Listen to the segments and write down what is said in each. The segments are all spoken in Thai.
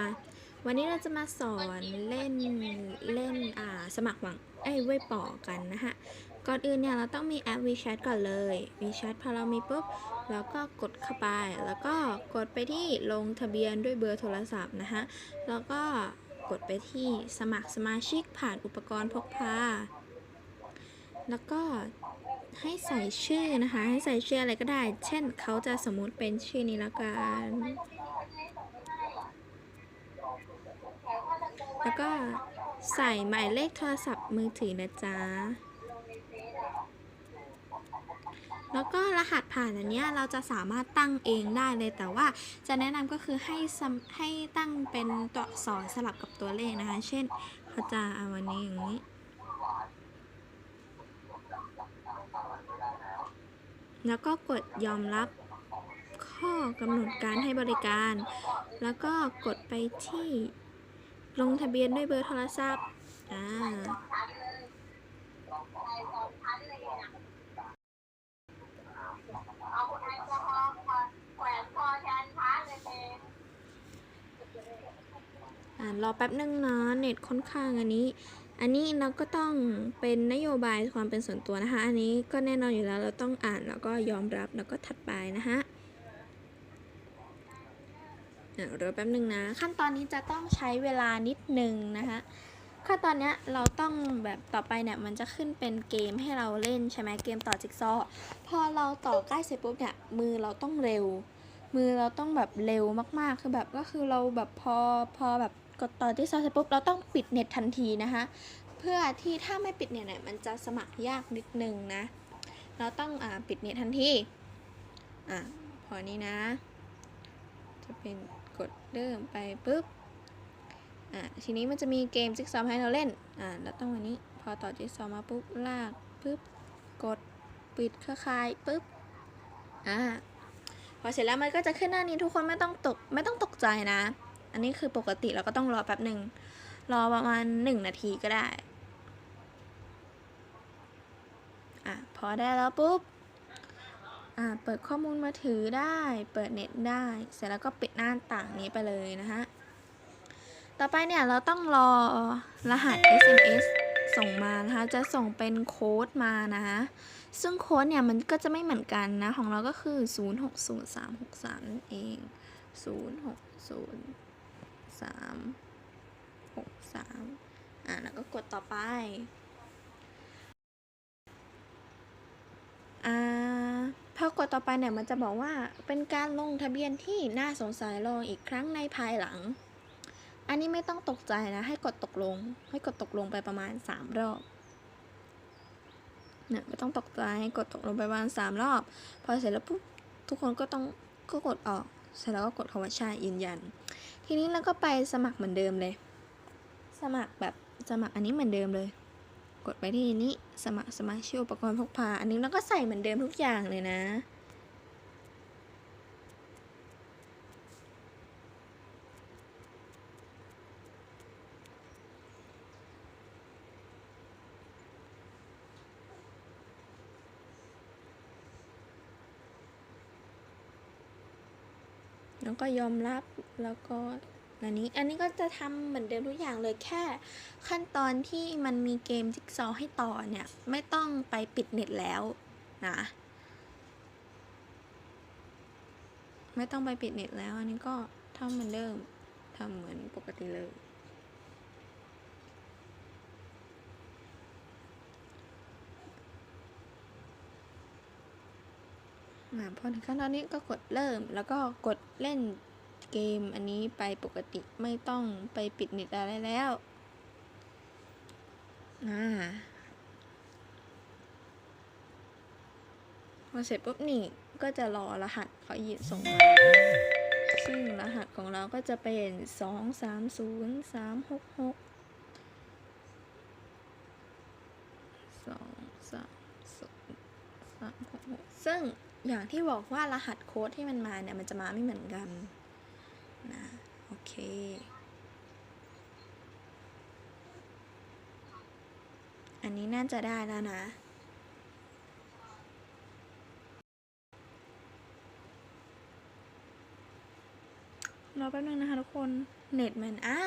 มา วันนี้เราจะมาสอนเล่นเล่นอ่าสมัครหวังไอ้เว่ยป่อกันนะฮะก่อนอื่นเนี่ยเราต้องมีแอป WeChat ก่อนเลย WeChat พอเรามีปุ๊บเราก็กดเข้าไปแล้วก็กดไปที่ลงทะเบียนด้วยเบอร์โทรศัพท์นะฮะแล้วก็กดไปที่สมัครสมาชิกผ่านอุปกรณ์พกพา แล้วก็ให้ใส่ชื่อนะคะ ให้ใส่ชื่ออะไรก็ได้ เช่นเขาจะสมมุติเป็นชื่อนี้และกัน แล้วก็ใส่หมายเลขโทรศัพท์มือถือนะจ๊ะ แล้วก็รหัสผ่านอันนี้เราจะสามารถตั้งเองได้เลย แต่ว่าจะแนะนำก็คือให้ให้ตั้งเป็นตัวอักษรสลับกับตัวเลขนะคะ เช่นเขาจะเอาวันนี้อย่างนี้ แล้วก็กดยอมรับข้อกำหนดการให้บริการ แล้วก็กดไปที่ ลงทะเบียนด้วยเบอร์โทรศัพท์ อ่า อ่ารอแป๊บนึงนะเน็ตค่อนข้างอันนี้ อันนี้เราก็ต้องเป็นนโยบายความเป็นส่วนตัวนะคะ อันนี้ก็แน่นอนอยู่แล้วเราต้องอ่านแล้วก็ยอมรับแล้วก็ถัดไปนะคะอะ รอแป๊บนึงนะ ขั้นตอนนี้จะต้องใช้เวลานิดนึงนะคะขั้นตอนนี้เราต้องแบบต่อไปเนี่ยมันจะขึ้นเป็นเกมให้เราเล่นใช่ไหมเกมต่อจิ๊กซอว์พอเราต่อใกล้เสร็จปุ๊บเนี่ยมือเราต้องเร็ว มือเราต้องแบบเร็วมากๆคือแบบก็คือเราแบบพอพอแบบกดต่อที่ซอสเสร็จปุ๊บเราต้องปิดเน็ตทันทีนะคะเพื่อที่ถ้าไม่ปิดเน็ตเนี่ยมันจะสมัครยากนิดนึงนะ เราต้องอ่าปิดเน็ตทันทีอะพอนี้นะ จะเป็น กดเริ่มไปปุ๊บ อะ ทีนี้มันจะมีเกมจิ๊กซอว์ให้เราเล่น อะเราต้องวันนี้ พอต่อจิ๊กซอว์มาปุ๊บ ลากปุ๊บ กดปิดเครือข่ายปุ๊บ อะ พอเสร็จแล้วมันก็จะขึ้นหน้านี้ทุกคนไม่ต้องตกไม่ต้องตกใจนะ อันนี้คือปกติเราก็ต้องรอแป๊บหนึ่ง รอประมาณหนึ่งนาทีก็ได้ อะ พอได้แล้วปุ๊บ เปิดข้อมูลมาถือได้ เปิดเน็ตได้ เสร็จแล้วก็ปิดหน้าต่างนี้ไปเลยนะฮะ ต่อไปเนี่ยเราต้องรอรหัส SMS ส่งมานะคะ จะส่งเป็นโค้ดมานะคะซึ่งโค้ดเนี่ยมันก็จะไม่เหมือนกันนะ ของเราก็คือ 060363นั่นเอง 060363 อะ แล้วก็กดต่อไป อ่า พอกดต่อไปเนี่ยมันจะบอกว่าเป็นการลงทะเบียนที่น่าสงสัยลองอีกครั้งในภายหลัง อันนี้ไม่ต้องตกใจนะ ให้กดตกลง ให้กดตกลงไปประมาณ 3 รอบเนี่ยไม่ต้องตกใจให้กดตกลงไปประมาณสามรอบ พอเสร็จแล้วปุ๊บทุกคนก็ต้องก็กดออก เสร็จแล้วก็กดคำว่าใช่ยืนยัน ทีนี้เราก็ไปสมัครเหมือนเดิมเลย สมัครแบบสมัครอันนี้เหมือนเดิมเลย กดไปที่นี้สมัครสมาชิกอุปกรณ์พกพา อันนี้เราก็ใส่เหมือนเดิมทุกอย่างเลยนะ แล้วก็ยอมรับแล้วก็ อันนี้อันนี้ก็จะทำเหมือนเดิมทุกอย่างเลยแค่ขั้นตอนที่มันมีเกมจิ๊กซอว์ให้ต่อเนี่ย ไม่ต้องไปปิดเน็ตแล้วนะ ไม่ต้องไปปิดเน็ตแล้ว อันนี้ก็ทำเหมือนเดิมทำเหมือนปกติเลยอ่าพอถึงขั้นตอนนี้ก็กดเริ่มแล้วก็กดเล่น เกมอันนี้ไปปกติไม่ต้องไปปิดเน็ตอะไรแล้วอ่าพอเสร็จปุ๊บนี่ก็จะรอรหัสเขาหยิบส่งมาซึ่งรหัสของเราก็จะเป็นสองสามศูนย์สามหกหกสองสามศูนย์สามหกหกซึ่งอย่างที่บอกว่ารหัสโค้ดที่มันมาเนี่ย มันจะมาไม่เหมือนกัน เค อันนี้น่าจะได้แล้วนะรอแป๊บนึงนะคะทุกคนเน็ตมันอ่า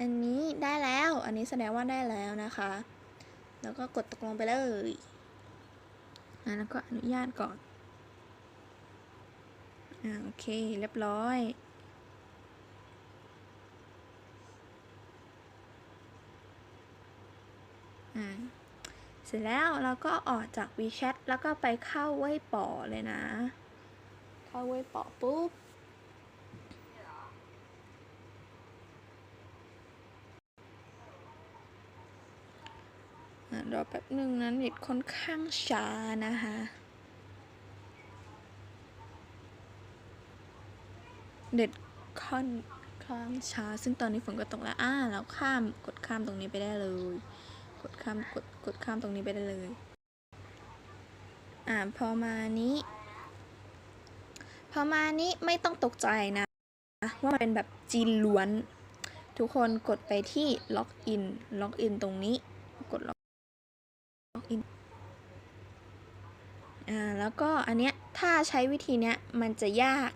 อันนี้ได้แล้ว อันนี้แสดงว่าได้แล้วนะคะ แล้วก็กดตกลงไปเลยแล้วก็อนุญาตก่อน อ่า โอเค เรียบร้อย อ่า เสร็จแล้วเราก็ออกจาก WeChat แล้วก็ไปเข้าเว่ยป๋อเลยนะ เข้าเว่ยป๋อปุ๊บรอแป๊บหนึ่งนะเน็ตค่อนข้างช้านะคะเน็ตค่อนข้างช้า ซึ่งตอนนี้ฝนก็ตกแล้ว อ่าเราข้ามกดข้ามตรงนี้ไปได้เลย ดข้ามกดกดข้ามตรงนี้ไปได้เลย อ่าพอมานี้พอมานี้ไม่ต้องตกใจนะ ว่ามันเป็นแบบจีนล้วน ทุกคนกดไปที่ล็อกอินล็อกอินตรงนี้ กดล็อกอินอ่าแล้วก็อันเนี้ยถ้าใช้วิธีเนี้ยมันจะยาก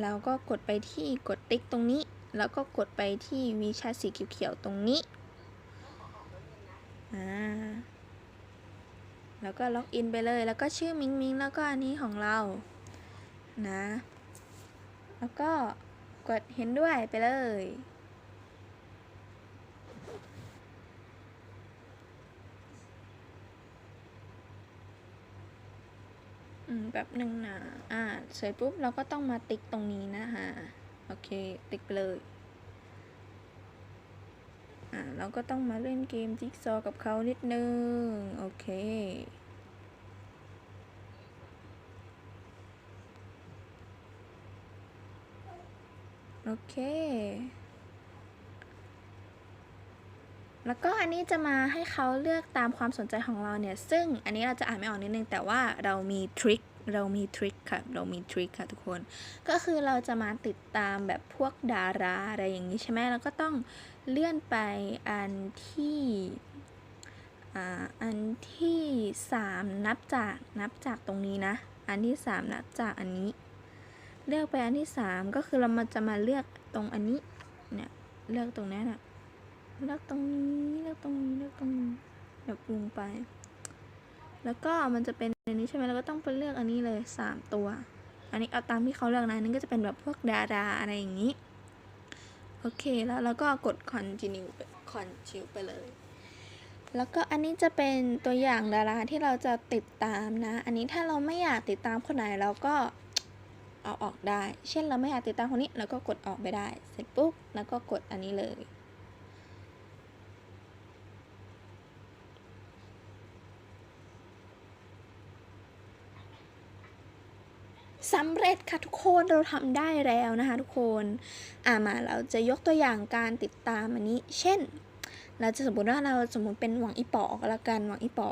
แล้วก็กดไปที่กดติ๊กตรงนี้ แล้วก็กดไปที่วิชาสีเขียวๆตรงนี้ อ่าแล้วก็ล็อกอินไปเลยแล้วก็ชื่อมิงมิงแล้วก็อันนี้ของเรานะ แล้วก็กดเห็นด้วยไปเลย อืมแบบหนึ่งนะอ่าเสร็จปุ๊บเราก็ต้องมาติ๊กตรงนี้นะคะโอเค ติ๊กไปเลย อ่าเราก็ต้องมาเล่นเกมจิ๊กซอว์กับเขานิดนึง โอเคโอเค แล้วก็อันนี้จะมาให้เขาเลือกตามความสนใจของเราเนี่ย ซึ่งอันนี้เราจะอ่านไม่ออกนิดนึง แต่ว่าเรามีทริค เรามีทริคค่ะ เรามีทริคค่ะทุกคน ก็คือเราจะมาติดตามแบบพวกดาราอะไรอย่างนี้ใช่ไหมเราก็ต้องเลื่อนไปอันที่อ,อันที่สามนับจากนับจากตรงนี้นะ อันที่สามนับจากอันนี้ เลือกไปอันที่สามก็คือเรามาจะมาเลือกตรงอันนี้เนี่ยเลือกตรงนี้นะเลือกตรงนี้เลือกตรงนี้เลือกตรงนี้แบบลงไป แล้วก็มันจะเป็นอันนี้ใช่ไหมเราก็ต้องไปเลือกอันนี้เลยสามตัว อันนี้เอาตามที่เขาเลือกนะอันนั่นก็จะเป็นแบบพวกดาราอะไรอย่างนี้ โอเคแล้วเราก็กด continue continue ไปเลย แล้วก็อันนี้จะเป็นตัวอย่างดาราที่เราจะติดตามนะ อันนี้ถ้าเราไม่อยากติดตามคนไหนเราก็เอาออกได้ เช่นเราไม่อยากติดตามคนนี้เราก็กดออกไปได้ เสร็จปุ๊บแล้วก็กดอันนี้เลย สำเร็จค่ะทุกคนเราทำได้แล้วนะคะทุกคนอ่ามาเราจะยกตัวอย่างการติดตามอันนี้ เช่น เราจะสมมติว่าเราสมมติเป็นหวังอีปอก็แล้วกันหวังอีปอ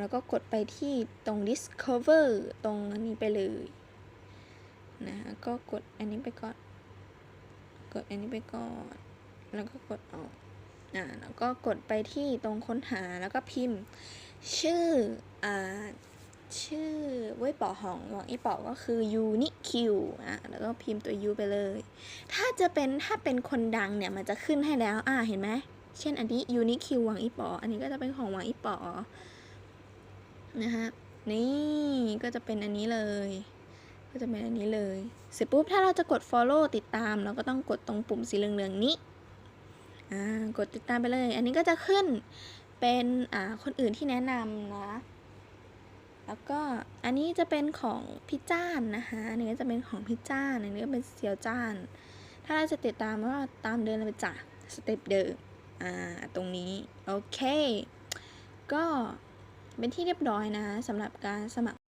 แล้วก็กดไปที่ตรง discover ตรงอันนี้ไปเลยนะก็กดอันนี้ไปก่อน กดอันนี้ไปก่อน แล้วก็กดออกอ่าแล้วก็กดไปที่ตรงค้นหาแล้วก็พิมพ์ ชื่ออ่า ชื่อเว้ยป๋อของหวังอีป๋อก็คือ uniq อะแล้วก็พิมพ์ตัว u ไปเลย ถ้าจะเป็นถ้าเป็นคนดังเนี่ยมันจะขึ้นให้แล้ว อ่าเห็นไหมเช่นอันนี้ uniq หวังอีป๋ออันนี้ก็จะเป็นของหวังอีป๋อนะฮะนี่ก็จะเป็นอันนี้เลย ก็จะเป็นอันนี้เลย เสร็จปุ๊บถ้าเราจะกด follow ติดตาม เราก็ต้องกดตรงปุ่มสีเหลืองๆนี้อ่ากดติดตามไปเลย อันนี้ก็จะขึ้นเป็นอ่าคนอื่นที่แนะนำนะ แล้วก็อันนี้จะเป็นของพี่จ้านนะคะอันนี้จะเป็นของพี่จ้านอันนี้ก็เป็นเซียวจ้าน ถ้าเราจะติดตามก็ตามเดินเลยไปจ้ะสเต็ปเดิมอ่าตรงนี้โอเค ก็เป็นที่เรียบร้อยนะสำหรับการสมัคร